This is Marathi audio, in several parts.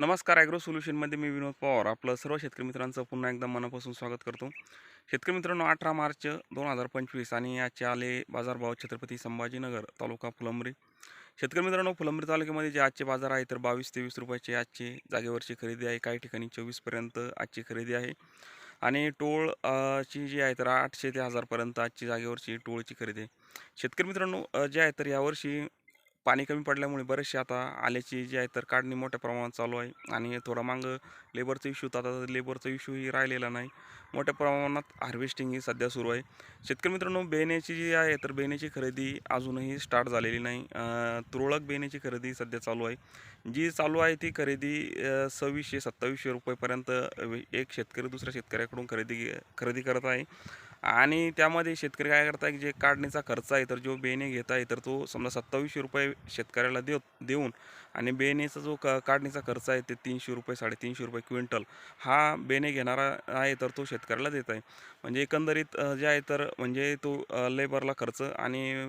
नमस्कार ॲग्रो सोल्युशनमध्ये मी विनोद पवार. आपलं सर्व शेतकरी मित्रांचं पुन्हा एकदा मनापासून स्वागत करतो. शेतकरी मित्रांनो अठरा मार्च दोन हजार पंचवीस आणि आजचे आले बाजारभाव छत्रपती संभाजीनगर तालुका फुलंब्री. शेतकरी मित्रांनो फुलंब्री तालुक्यामध्ये जे आजचे बाजार आहे तर बावीस तेवीस रुपयाचे आजची जागेवरची खरेदी आहे. काही ठिकाणी चोवीसपर्यंत आजची खरेदी आहे. आणि टोळ ची जी आहे तर आठशे ते हजारपर्यंत आजची जागेवरची टोळची खरेदी आहे. शेतकरी मित्रांनो जे आहे तर यावर्षी पाणी कमी पडल्यामुळे बरेचसे आता आल्याची जी आहे तर काढणी मोठ्या प्रमाणात चालू आहे. आणि थोडा मागं लेबरचा इश्यू होता. आता लेबरचा इश्यूही राहिलेला नाही. मोठ्या प्रमाणात हार्वेस्टिंग ही सध्या सुरू आहे. शेतकरी मित्रांनो बेण्याची जी आहे तर बेण्याची खरेदी अजूनही स्टार्ट झालेली नाही. तुरळक बेण्याची खरेदी सध्या चालू आहे. जी चालू आहे ती खरेदी सव्वीसशे सत्तावीसशे रुपयेपर्यंत एक शेतकरी दुसऱ्या शेतकऱ्याकडून खरेदी खरेदी करत आहे. आणि त्यामध्ये शेतकरी काय करताय की जे काढणीचा खर्च आहे तर जो बेने घेत आहे तर तो समजा सत्तावीसशे रुपये शेतकऱ्याला देव देऊन आणि बेनेचा जो क काढणीचा खर्च आहे ते तीनशे रुपये साडेतीनशे रुपये क्विंटल हा बेने घेणारा आहे तर तो शेतकऱ्याला देत आहे. म्हणजे एकंदरीत जे आहे तर म्हणजे तो लेबरला खर्च आणि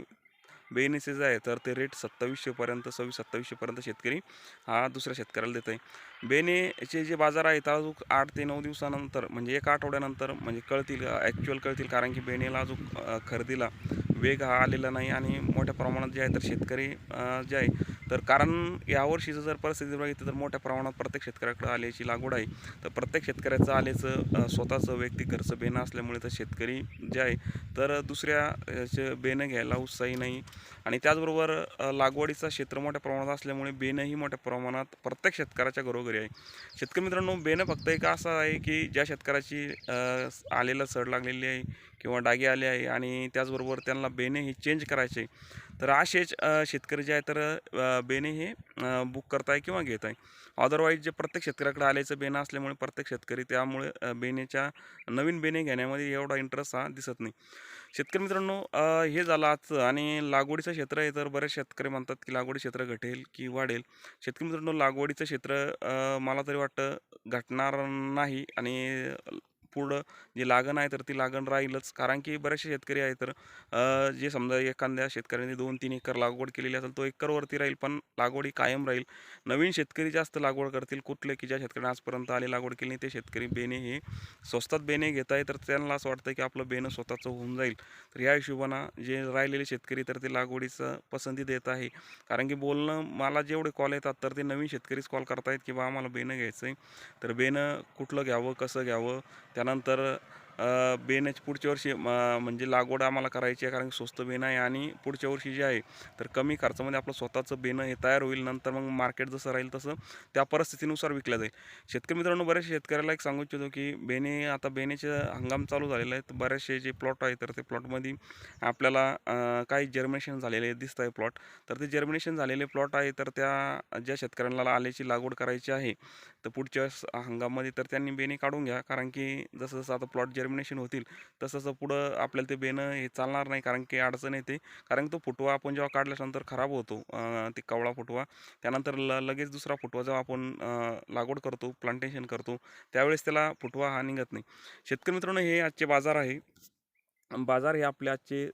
बेनेचे आहे तर ते रेट सत्तावीसशेपर्यंत सव्वीस सत्तावीसशेपर्यंत शेतकरी हा दुसऱ्या शेतकऱ्याला देत आहे बेनेचे जे बाजार आहेत अजून आठ ते नऊ दिवसानंतर म्हणजे एक आठवड्यानंतर म्हणजे कळतील ॲक्च्युअल कळतील कारण की बेनेला अजून खरेदीला वेग हा आलेला नाही आणि मोठ्या प्रमाणात जे आहे तर शेतकरी जे आहे तर कारण यावर्षीचं जर परिस्थिती बघितली तर मोठ्या प्रमाणात प्रत्येक शेतकऱ्याकडे आल्याची लागवड आहे. तर प्रत्येक शेतकऱ्याचं आल्याचं स्वतःचं वैयक्तिक घरचं बेणं असल्यामुळे तर शेतकरी जे आहे तर दुसऱ्या बेणं घ्यायला उत्साही नाही. आणि त्याचबरोबर लागवडीचं क्षेत्र मोठ्या प्रमाणात असल्यामुळे बेणंही मोठ्या प्रमाणात प्रत्येक शेतकऱ्याच्या घरोघरी आहे. शेतकरी मित्रांनो बेणं फक्त एक असं आहे की ज्या शेतकऱ्याची आलेला आलेलं सड लागलेली आहे किंवा डागे आले आहे आणि त्याचबरोबर त्यांना बेणे हे चेंज करायचे तर असेच शेतकरी जे आहे तर बेणे हे बुक बुक करताय किंवा घेत आहे अदरवाईज जे प्रत्येक शेतकऱ्याकडे आल्याचं बेणं असल्यामुळे प्रत्येक शेतकरी त्यामुळे बेनेच्या नवीन बेणे घेण्यामध्ये एवढा इंटरेस्ट हा दिसत नाही. शेतकरी मित्रांनो हे झालं आजचं आणि लागवडीचं क्षेत्र आहे तर बरेच शेतकरी म्हणतात की लागवडी क्षेत्र घटेल की वाढेल. शेतकरी मित्रांनो लागवडीचं क्षेत्र मला तरी वाटतं घटणार नाही आणि पुढं जी लागण आहे तर ती लागण राहीलच. कारण की बरेचसे शेतकरी आहे तर जे समजा एखाद्या शेतकऱ्याने दोन तीन एकर लागवड केलेली असेल तो एकरवरती राहील पण लागवडी कायम राहील. नवीन शेतकरी जास्त लागवड करतील कुठले की ज्या शेतकऱ्याने आजपर्यंत आले लागवड केली ते शेतकरी बेणे हे स्वस्तात बेणे घेत आहे तर त्यांना असं वाटतं की आपलं बेणं स्वतःचं होऊन जाईल. तर या हिशोबानं जे राहिलेले शेतकरी तर ते लागवडीचं पसंती देत आहे. कारण की बोलणं मला जेवढे कॉल येतात तर ते नवीन शेतकरीच कॉल करतायत की बा आम्हाला बेणं घ्यायचं आहे तर बेणं कुठलं घ्यावं कसं घ्यावं त्यानंतर अ, पुढच्या वर्षी म्हणजे लागवड आम्हाला करायची आहे कारण स्वस्त बेन आहे आणि पुढच्या वर्षी जे आहे तर कमी खर्चामध्ये आपलं स्वतःचं बेणं हे तयार होईल. नंतर मग मार्केट जसं राहील तसं त्या परिस्थितीनुसार विकलं जाईल. शेतकरी मित्रांनो बऱ्याचशा शेतकऱ्याला एक सांगू इच्छितो की बेने आता बेनेचे हंगाम चालू झालेला आहे. तर बरेचसे जे प्लॉट आहे तर ते प्लॉटमध्ये आपल्याला काही जर्मिनेशन झालेले दिसत आहे प्लॉट तर ते जर्मिनेशन झालेले प्लॉट आहे तर त्या ज्या शेतकऱ्यांना आल्याची लागवड करायची आहे तर पुढच्या हंगामामध्ये तर त्यांनी बेणे काढून घ्या. कारण की जसं जसं आता प्लॉट जर्मिनेशन होतील तसं तसं पुढं आपल्याला ते बेणं हे चालणार नाही. कारण की अडचण येते. कारण तो फुटवा आपण जेव्हा काढल्यानंतर खराब होतो ते कवळा फुटवा त्यानंतर ल लगेच दुसरा फुटवा जेव्हा आपण लागवड करतो प्लांटेशन करतो त्यावेळेस त्याला फुटवा हा निघत नाही. शेतकरी मित्रांनो हे आजचे बाजार आहे. बाजार हे आपले आजचे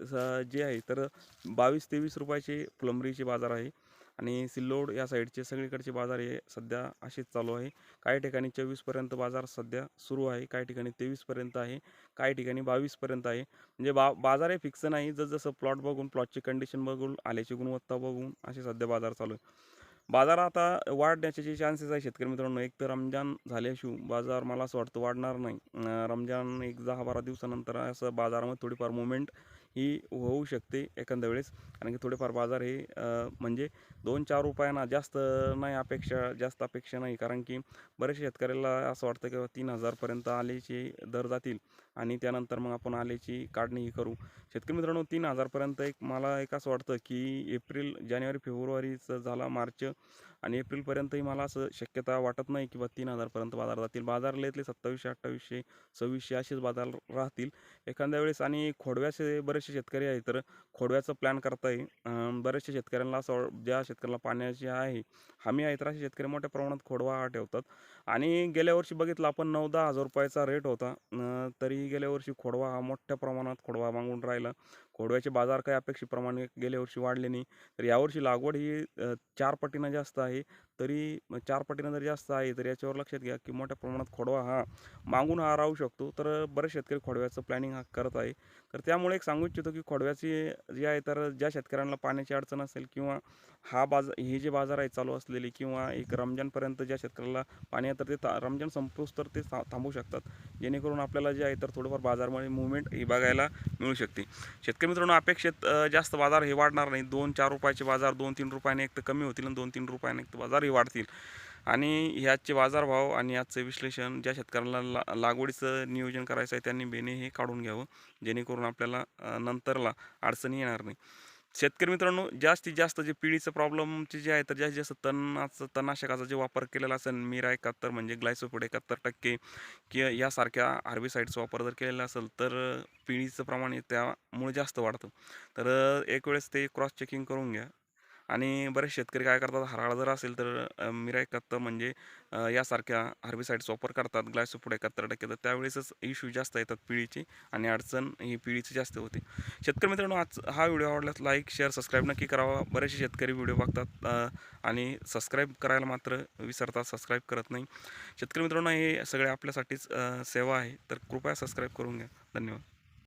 जे आहे तर बावीस तेवीस रुपयाचे प्लंबरीचे बाजार आहे. आणि सिल्लोड या साईडचे सगळीकडचे बाजार हे सध्या असेच चालू आहे. काही ठिकाणी चोवीसपर्यंत बाजार सध्या सुरू आहे. काही ठिकाणी तेवीसपर्यंत आहे. काही ठिकाणी बावीसपर्यंत आहे. म्हणजे बा बाजार हे फिक्स नाही. जसजसं प्लॉट बघून प्लॉटची कंडिशन बघून आल्याची गुणवत्ता बघून असे सध्या बाजार चालू आहे बाजार आता वाढण्याचे जे चान्सेस आहे शेतकरी मित्रांनो. एक तर रमजान झाल्याशिवाय बाजार मला असं वाटतं वाढणार नाही. रमजान एक दहा बारा दिवसानंतर असं बाजारामध्ये थोडीफार मुवमेंट ही होऊ शकते एखाद्या वेळेस. कारण की थोडेफार बाजार हे म्हणजे दोन चार रुपयांना जास्त नाही अपेक्षा जास्त अपेक्षा नाही. कारण की बरेचशा शेतकऱ्याला असं वाटतं की तीन हजारपर्यंत आलेचे दर जातील. आणि त्यानंतर मग आपण आल्याची काढणी ही करू. शेतकरी मित्रांनो तीन हजारपर्यंत एक मला एक असं वाटतं की एप्रिल जानेवारी फेब्रुवारीचं झाला मार्च आणि एप्रिलपर्यंतही मला असं शक्यता वाटत नाही की बा तीन हजारपर्यंत बाजार जातील. बाजार लयतले सत्तावीसशे अठ्ठावीसशे सव्वीसशे असेच बाजार राहतील. एखाद्या वेळेस आणि खोडव्याचे बरेचसे शेतकरी आहे तर खोडव्याचं प्लॅन करताय. येईल बरेचसे शेतकऱ्यांना असं ज्या शेतकऱ्याला पाण्याची आहे हमी आहे तर असे शेतकरी मोठ्या प्रमाणात खोडवा हा ठेवतात. आणि गेल्या वर्षी बघितलं आपण नऊ दहा हजार रुपयाचा रेट होता. तरी गेल्या वर्षी खोडवा हा मोठ्या प्रमाणात खोडवा मागून राहिला. खोडव्याचे बाजार काही अपेक्षेप्रमाणे गेल्या वर्षी वाढले नाही. तर यावर्षी लागवड ही चार पटीनं जास्त आहे. तरी चार पटीनं जर जास्त आहे तर याच्यावर लक्षात घ्या की मोठ्या प्रमाणात खोडवा हा मागून हा राहू शकतो. तर बरेच शेतकरी खोडव्याचं प्लॅनिंग हा करत आहे. तर त्यामुळे एक सांगू इच्छितो की खोडव्याची जी आहे तर ज्या शेतकऱ्यांना पाण्याची अडचण असेल किंवा हा बाजार हे जे बाजार आहे चालू असलेली किंवा एक रमजानपर्यंत ज्या शेतकऱ्याला पाणी आहे तर ते ता रमजान संपूस तर ते था थांबू शकतात. जेणेकरून आपल्याला जे आहे तर थोडंफार बाजारमध्ये मुवमेंट ही बघायला मिळू शकते. शेतकरी मित्रांनो अपेक्षित जास्त बाजार हे वाढणार नाही. दोन चार रुपयाचे बाजार दोन तीन रुपयाने एक तर कमी होतील आणि दोन तीन रुपयाने एक तर बाजारही वाढतील. आणि ह्याचे बाजारभाव आणि याचं विश्लेषण ज्या शेतकऱ्यांना ला लागवडीचं नियोजन करायचं आहे त्यांनी बेने हे काढून घ्यावं. जेणेकरून आपल्याला नंतरला अडचणी येणार नाही. शेतकरी मित्रांनो जास्तीत जास्त जे पिढीचं प्रॉब्लेमचे जे आहे तर जास्तीत जास्त तणाचं तणनाशकाचा जे वापर केलेला असेल मीरा एकाहत्तर म्हणजे ग्लायसोफोड एकाहत्तर टक्के किंवा यासारख्या हार्बिसाईडचा वापर जर केलेला असेल तर पिढीचं प्रमाण हे त्यामुळे जास्त वाढतं. तर एक वेळेस ते क्रॉस चेकिंग करून घ्या. आणि बरेच शेतकरी काय करतात? हराळ जर असेल तर मिरा एकाहत्तर म्हणजे यासारख्या हार्बिसाईड्स वापर करतात. ग्लायसोफोड एकाहत्तर टक्के तर त्यावेळेसच इश्यू जास्त येतात पिढीची आणि अडचण ही पिढीची जास्त होते. शेतकरी मित्रांनो आज हा व्हिडिओ आवडल्यास लाईक शेअर सबस्क्राईब नक्की करावा. बरेचसे शेतकरी व्हिडिओ बघतात आणि सबस्क्राईब करायला मात्र विसरतात. सबस्क्राईब करत नाही. शेतकरी मित्रांनो हे सगळे आपल्यासाठीच सेवा आहे. तर कृपया सबस्क्राईब करून घ्या. धन्यवाद.